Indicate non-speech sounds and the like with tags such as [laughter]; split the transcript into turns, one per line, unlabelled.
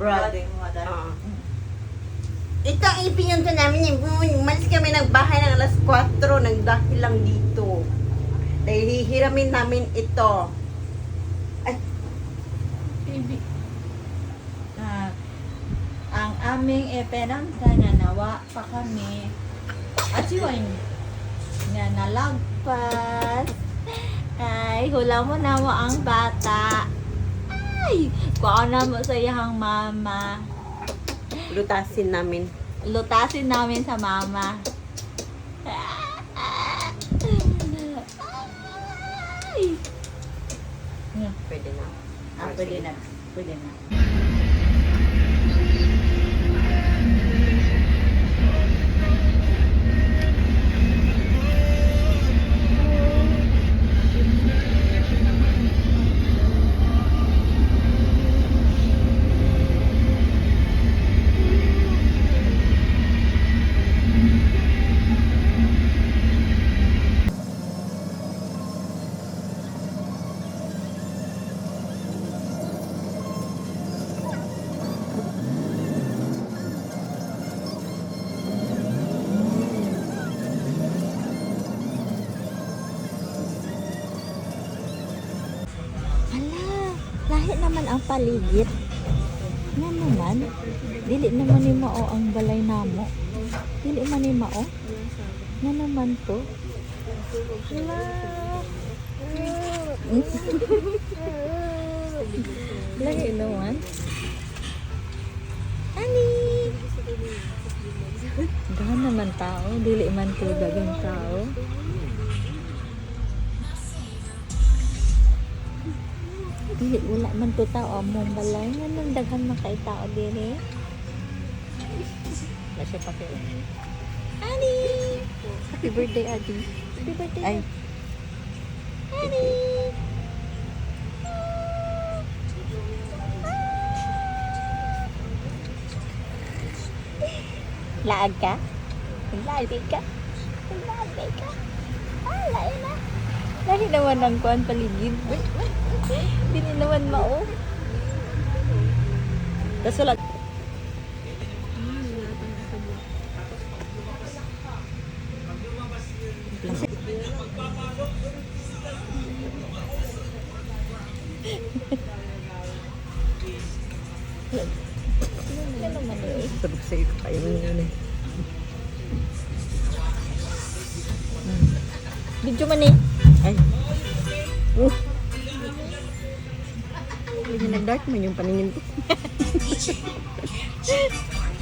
And water.
Oo. Ito ang ipinunto namin. Yung umalis kami ng bahay ng alas 4 nang dahil lang dito. Dahil hihiramin namin ito. Ay,
Baby. Ah, ang aming eperanza na nawa pa kami. At siwan nga nalagpas. Ay, hula mo na mo ang bata. Ay, kuha na mo sa iyang mama.
lutasin namin.
Lutasin namin sa mama. Ay.
Pwede na.
Ah, pwede na. Pwede na. Lahi naman ang paligid. Nga naman, dili naman ni mao ang balay namo. Dili man ni mao. Nga naman to. Hala. lahi naman. Ani. Dahan naman tao, dili man to dagang tao. Dili, wala man to tao among balay. Nga nang daghan man kay tao diri.
Wala siya paki.
Ani! Happy birthday, Adi. Happy birthday.
Ay,
Ani! Laag ka? Laag ka? Laag ka? Ah, laag na. Lahi naman ang kuhan paligid. Dili naman mao.
tapos wala.
Ano
ko sa'yo, kaya mo yun eh.
Video man eh.
Ay. Uh. Hindi nag-dark man yung paningin ko. [laughs]